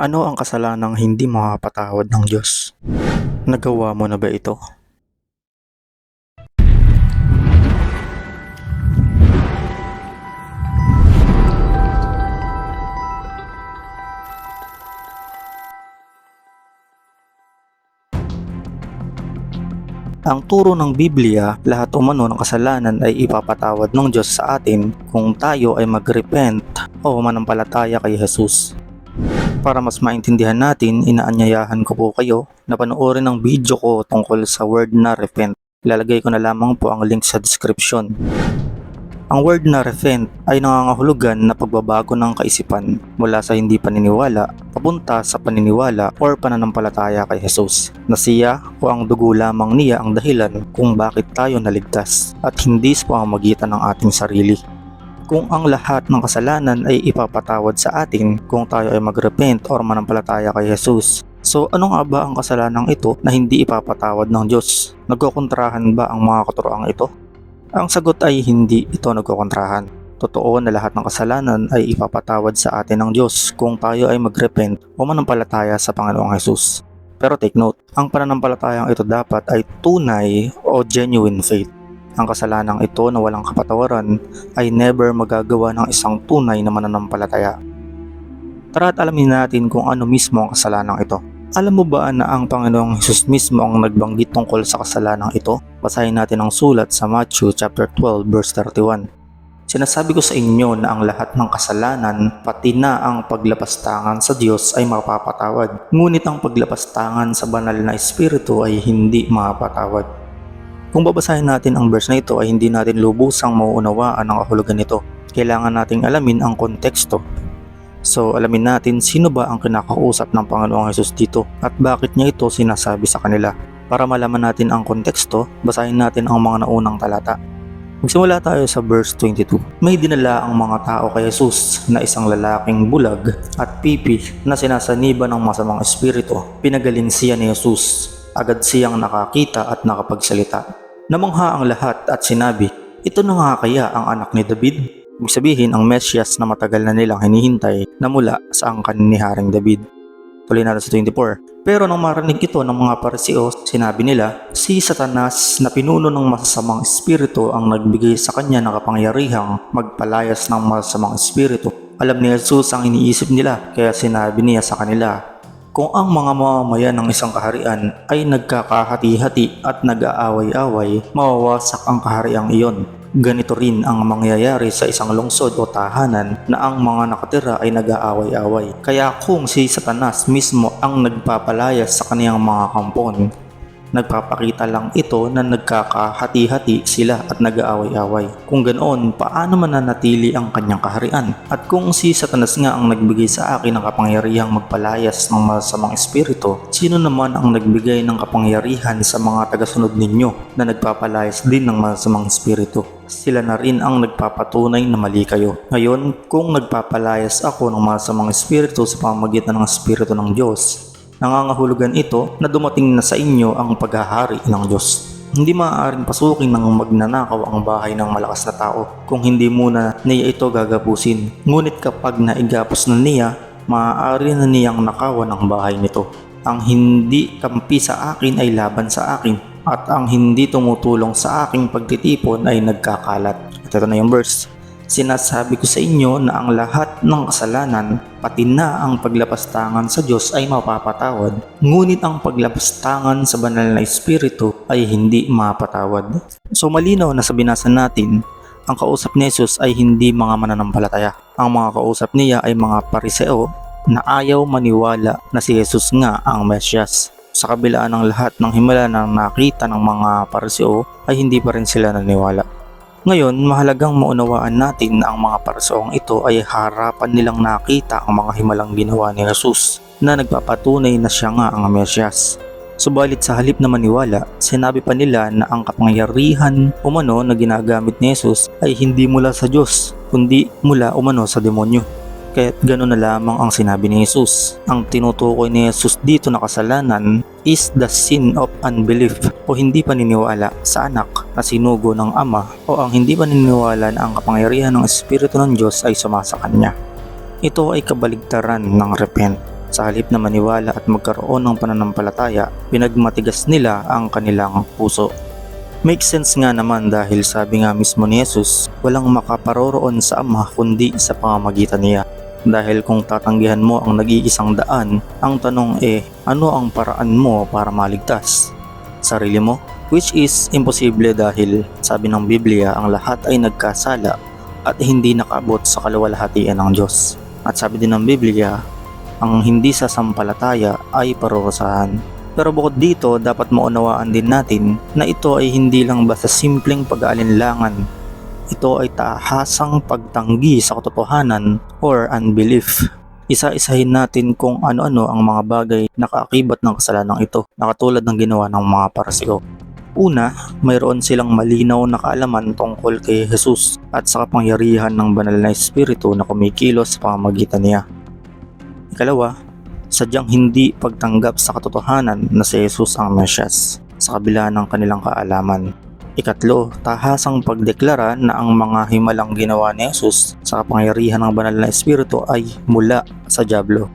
Ano ang kasalanang hindi makapatawad ng Diyos? Nagawa mo na ba ito? Ang turo ng Biblia, lahat umano ng kasalanan ay ipapatawad ng Diyos sa atin kung tayo ay mag-repent o manampalataya kay Jesus. Para mas maintindihan natin, inaanyayahan ko po kayo na panoorin ang video ko tungkol sa word na repent. Ilalagay ko na lamang po ang link sa description. Ang word na repent ay nangangahulugan na pagbabago ng kaisipan mula sa hindi paniniwala papunta sa paniniwala or pananampalataya kay Jesus na siya o ang dugo lamang niya ang dahilan kung bakit tayo naligtas at hindi sa pamamagitan ng ating sarili kung ang lahat ng kasalanan ay ipapatawad sa atin kung tayo ay magrepent or manampalataya kay Jesus. So ano nga ba ang kasalanang ito na hindi ipapatawad ng Diyos? Nagkukontrahan ba ang mga katuroang ito? Ang sagot ay hindi ito nagkukontrahan. Totoo na lahat ng kasalanan ay ipapatawad sa atin ng Diyos kung tayo ay magrepent o manampalataya sa Panginoong Jesus. Pero take note, ang pananampalatayang ito dapat ay tunay o genuine faith. Ang kasalanang ito na walang kapatawaran ay never magagawa ng isang tunay na mananampalataya. Tara at alamin natin kung ano mismo ang kasalanang ito. Alam mo ba na ang Panginoong Hesus mismo ang nagbanggit tungkol sa kasalanang ito? Basahin natin ang sulat sa Matthew chapter 12 verse 31. Sinasabi ko sa inyo na ang lahat ng kasalanan, pati na ang paglapastangan sa Diyos ay mapapatawad. Ngunit ang paglapastangan sa banal na Espiritu ay hindi mapapatawad. Kung babasahin natin ang verse na ito ay hindi natin lubusang mauunawaan ang kahulugan nito. Kailangan nating alamin ang konteksto. So alamin natin sino ba ang kinakausap ng Panginoong Hesus dito at bakit niya ito sinasabi sa kanila. Para malaman natin ang konteksto, basahin natin ang mga naunang talata. Magsimula tayo sa verse 22. May dinala ang mga tao kay Jesus na isang lalaking bulag at pipi na sinasaniba ng masamang espiritu. Pinagaling siya ni Jesus. Agad siyang nakakita at nakapagsalita. Namangha ang lahat at sinabi, Ito na nga kaya ang anak ni David? Ibig sabihin ang Mesyas na matagal na nilang hinihintay na mula sa angkan ni Haring David. Tuloy natin sa 24. Pero nang marinig ito ng mga pariseo, sinabi nila, si Satanas na pinuno ng masasamang espiritu ang nagbigay sa kanya ng kapangyarihang magpalayas ng masasamang espiritu. Alam ni Jesus ang iniisip nila, kaya sinabi niya sa kanila, kung ang mga mamamayan ng isang kaharian ay nagkakahati-hati at nag-aaway-away, mawawasak ang kahariang iyon. Ganito rin ang mangyayari sa isang lungsod o tahanan na ang mga nakatira ay nag-aaway-away. Kaya kung si Satanas mismo ang nagpapalayas sa kaniyang mga kampon, nagpapakita lang ito na nagkakahati-hati sila at nag-aaway-away. Kung ganoon, paano mananatili ang kanyang kaharian? At kung si Satanas nga ang nagbigay sa akin ng kapangyarihang magpalayas ng masamang espiritu, sino naman ang nagbigay ng kapangyarihan sa mga tagasunod ninyo na nagpapalayas din ng masamang espiritu? Sila na rin ang nagpapatunay na mali kayo. Ngayon, kung nagpapalayas ako ng masamang espiritu sa pamamagitan ng espiritu ng Diyos, nangangahulugan ito na dumating na sa inyo ang paghahari ng Diyos. Hindi maaaring pasukin ng magnanakaw ang bahay ng malakas na tao kung hindi muna niya ito gagapusin. Ngunit kapag naigapos na niya, maaari na niyang nakawan ang bahay nito. Ang hindi kampi sa akin ay laban sa akin at ang hindi tumutulong sa aking pagtitipon ay nagkakalat. At ito na yung verse. Sinasabi ko sa inyo na ang lahat ng kasalanan, pati na ang paglapastangan sa Diyos ay mapapatawad. Ngunit ang paglapastangan sa banal na espiritu ay hindi mapatawad. So malinaw na sa binasa natin, ang kausap ni Jesus ay hindi mga mananampalataya. Ang mga kausap niya ay mga pariseo na ayaw maniwala na si Jesus nga ang Mesyas. Sa kabila ng lahat ng himala na nakita ng mga pariseo ay hindi pa rin sila naniwala. Ngayon, mahalagang maunawaan natin na ang mga parasoong ito ay harapan nilang nakita ang mga himalang ginawa ni Jesus na nagpapatunay na siya nga ang Mesyas. Subalit sa halip na maniwala, sinabi pa nila na ang kapangyarihan umano na ginagamit ni Jesus ay hindi mula sa Diyos, kundi mula umano sa demonyo. Kaya't gano'n na lamang ang sinabi ni Jesus. Ang tinutukoy ni Jesus dito na kasalanan is the sin of unbelief o hindi paniniwala sa anak na sinugo ng ama o ang hindi paniniwala na ang kapangyarihan ng Espiritu ng Diyos ay sumasa kanya. Ito ay kabaligtaran ng repent. Sa halip na maniwala at magkaroon ng pananampalataya, pinagmatigas nila ang kanilang puso. Make sense nga naman dahil sabi nga mismo ni Jesus, walang makaparoroon sa Ama kundi sa pamamagitan niya. Dahil kung tatanggihan mo ang nag-iisang daan, ang tanong eh, ano ang paraan mo para maligtas? Sarili mo? Which is imposible dahil sabi ng Biblia ang lahat ay nagkasala at hindi nakaabot sa kaluwalhatian ng Diyos. At sabi din ng Biblia, ang hindi sasampalataya ay parurusahan. Pero bukod dito, dapat maunawaan din natin na ito ay hindi lang basta simpleng pag-aalinlangan. Ito ay tahasang pagtanggi sa katotohanan or unbelief. Isa-isahin natin kung ano-ano ang mga bagay na kaakibat ng kasalanan ito na katulad ng ginawa ng mga parasyo. Una, mayroon silang malinaw na kaalaman tungkol kay Jesus at sa kapangyarihan ng banal na espiritu na kumikilos sa pamamagitan niya. Ikalawa, sadyang hindi pagtanggap sa katotohanan na si Jesus ang Mesyas sa kabila ng kanilang kaalaman. Ikatlo, tahasang pagdeklara na ang mga himalang ginawa ni Jesus sa kapangyarihan ng banal na espiritu ay mula sa Diablo.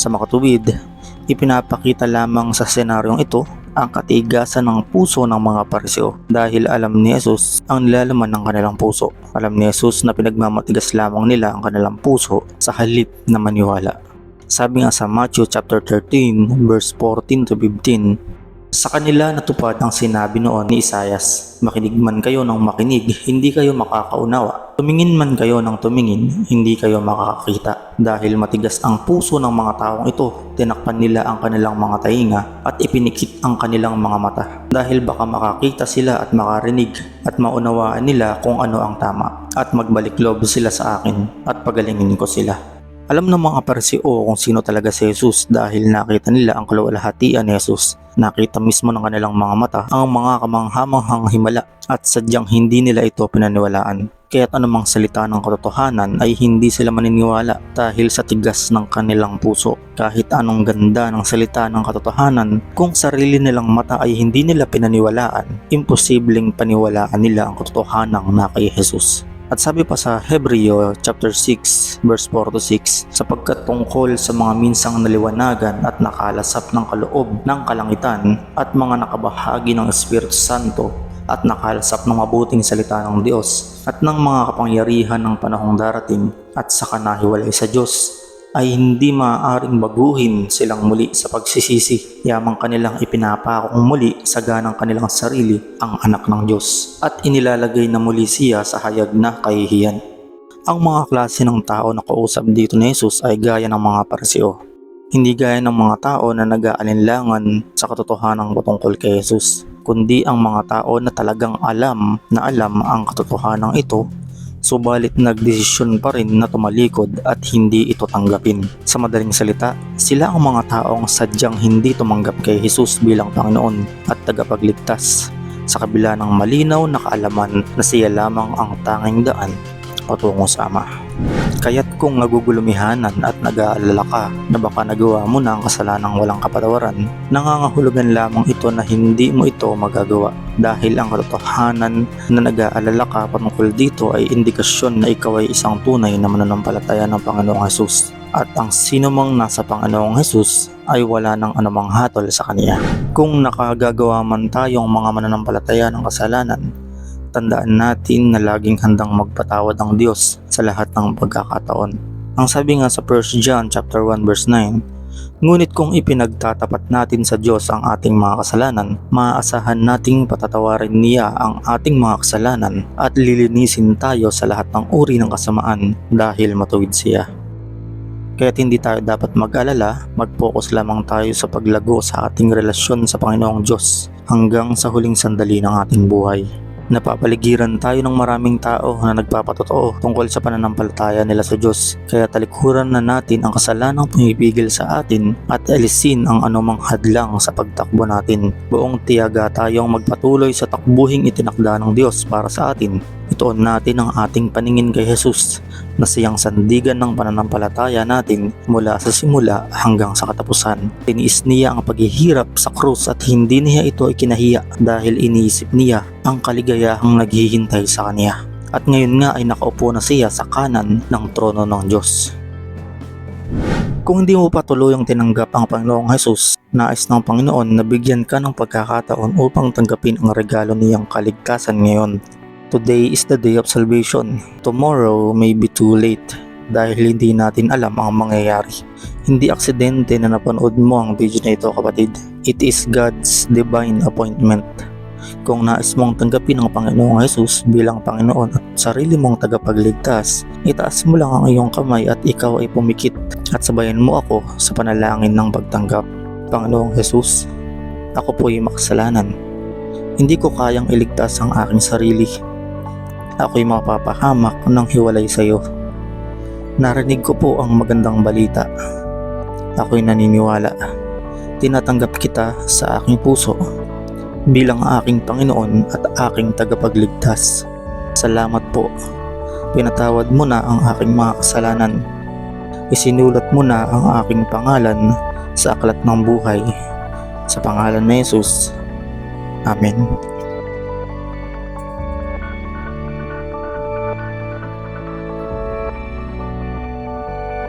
Sa makatuwid, ipinapakita lamang sa senaryong ito ang katigasan ng puso ng mga pariseo dahil alam ni Jesus ang nilalaman ng kanilang puso. Alam ni Jesus na pinagmamatigas lamang nila ang kanilang puso sa halip na maniwala. Sabi nga sa Matthew chapter 13 verse 14 to 15, sa kanila natupad ang sinabi noon ni Isayas, Makinig man kayo ng makinig, hindi kayo makakaunawa. Tumingin man kayo ng tumingin, hindi kayo makakakita. Dahil matigas ang puso ng mga taong ito, tinakpan nila ang kanilang mga tainga at ipinikit ang kanilang mga mata. Dahil baka makakita sila at makarinig at maunawaan nila kung ano ang tama. At magbalik loob sila sa akin at pagalingin ko sila. Alam ng mga pariseo kung sino talaga si Jesus dahil nakita nila ang kaluwalhatian ni Jesus. Nakita mismo ng kanilang mga mata ang mga kamanghamanghang himala at sadyang hindi nila ito pinaniwalaan. Kaya't anumang salita ng katotohanan ay hindi sila maniniwala dahil sa tigas ng kanilang puso. Kahit anong ganda ng salita ng katotohanan, kung sarili nilang mata ay hindi nila pinaniwalaan, imposibleng paniwalaan nila ang katotohanan na kay Jesus. At sabi pa sa Hebreo chapter 6 verse 4 to 6 sapagkat tungkol sa mga minsang naliwanagan at nakalasap ng kaloob ng kalangitan at mga nakabahagi ng Espiritu Santo at nakalasap ng mabuting salita ng Diyos at ng mga kapangyarihan ng panahong darating at sa kanahiwalay sa Diyos ay hindi maaaring baguhin silang muli sa pagsisisi. Yamang kanilang ipinapakong muli sa ganang kanilang sarili ang anak ng Diyos at inilalagay na muli siya sa hayag na kahihiyan. Ang mga klase ng tao na kausap dito ni Jesus ay gaya ng mga pariseo. Hindi gaya ng mga tao na nag-aalinlangan sa katotohanan patungkol kay Jesus, kundi ang mga tao na talagang alam na alam ang katotohanan ito subalit nagdesisyon pa rin na tumalikod at hindi ito tanggapin. Sa madaling salita, sila ang mga taong sadyang hindi tumanggap kay Jesus bilang Panginoon at tagapagligtas sa kabila ng malinaw na kaalaman na siya lamang ang tanging daan patungo sa Ama. Kaya't kung nagugulumihanan at nag-aalala ka na baka nagawa mo na ang kasalanang walang kapatawaran, nangangahulugan lamang ito na hindi mo ito magagawa dahil ang katotohanan na nag-aalala ka patungkol dito ay indikasyon na ikaw ay isang tunay na mananampalataya ng Panginoong Hesus at ang sino mang nasa Panginoong Hesus ay wala ng anumang hatol sa Kanya. Kung nakagagawa man tayong mga mananampalataya ng kasalanan, tandaan natin na laging handang magpatawad ang Diyos sa lahat ng pagkakataon. Ang sabi nga sa 1 John chapter 1 verse 9, Ngunit kung ipinagtatapat natin sa Diyos ang ating mga kasalanan, maaasahan nating patatawarin niya ang ating mga kasalanan at lilinisin tayo sa lahat ng uri ng kasamaan dahil matuwid siya. Kaya't hindi tayo dapat mag-alala, mag-focus lamang tayo sa paglago sa ating relasyon sa Panginoong Diyos hanggang sa huling sandali ng ating buhay. Napapaligiran tayo ng maraming tao na nagpapatotoo tungkol sa pananampalataya nila sa Diyos. Kaya talikuran na natin ang kasalanang pumipigil sa atin at alisin ang anumang hadlang sa pagtakbo natin. Buong tiyaga tayong magpatuloy sa takbuhing itinakda ng Diyos para sa atin. Ituon natin ang ating paningin kay Jesus na siyang sandigan ng pananampalataya natin mula sa simula hanggang sa katapusan. Tiniis niya ang paghihirap sa krus at hindi niya ito ikinahiya dahil iniisip niya ang kaligayahang naghihintay sa kanya. At ngayon nga ay nakaupo na siya sa kanan ng trono ng Diyos. Kung hindi mo pa tuluyang tinanggap ang Panginoong Jesus, nais ng Panginoon na bigyan ka ng pagkakataon upang tanggapin ang regalo niyang kaligtasan ngayon. Today is the day of salvation. Tomorrow may be too late dahil hindi natin alam ang mangyayari. Hindi aksidente na napanood mo ang video na ito kapatid. It is God's divine appointment. Kung nais mong tanggapin ang Panginoong Jesus bilang Panginoon at sarili mong tagapagligtas, itaas mo lang ang iyong kamay at ikaw ay pumikit at sabayan mo ako sa panalangin ng pagtanggap. Panginoong Jesus, ako po ay makasalanan. Hindi ko kayang iligtas ang aking sarili. Ako'y mapapahamak ng hiwalay sa iyo. Narinig ko po ang magandang balita. Ako'y naniniwala. Tinatanggap kita sa aking puso bilang aking Panginoon at aking tagapagligtas. Salamat po. Pinatawad mo na ang aking mga kasalanan. Isinulat mo na ang aking pangalan sa aklat ng buhay. Sa pangalan ni Jesus. Amen.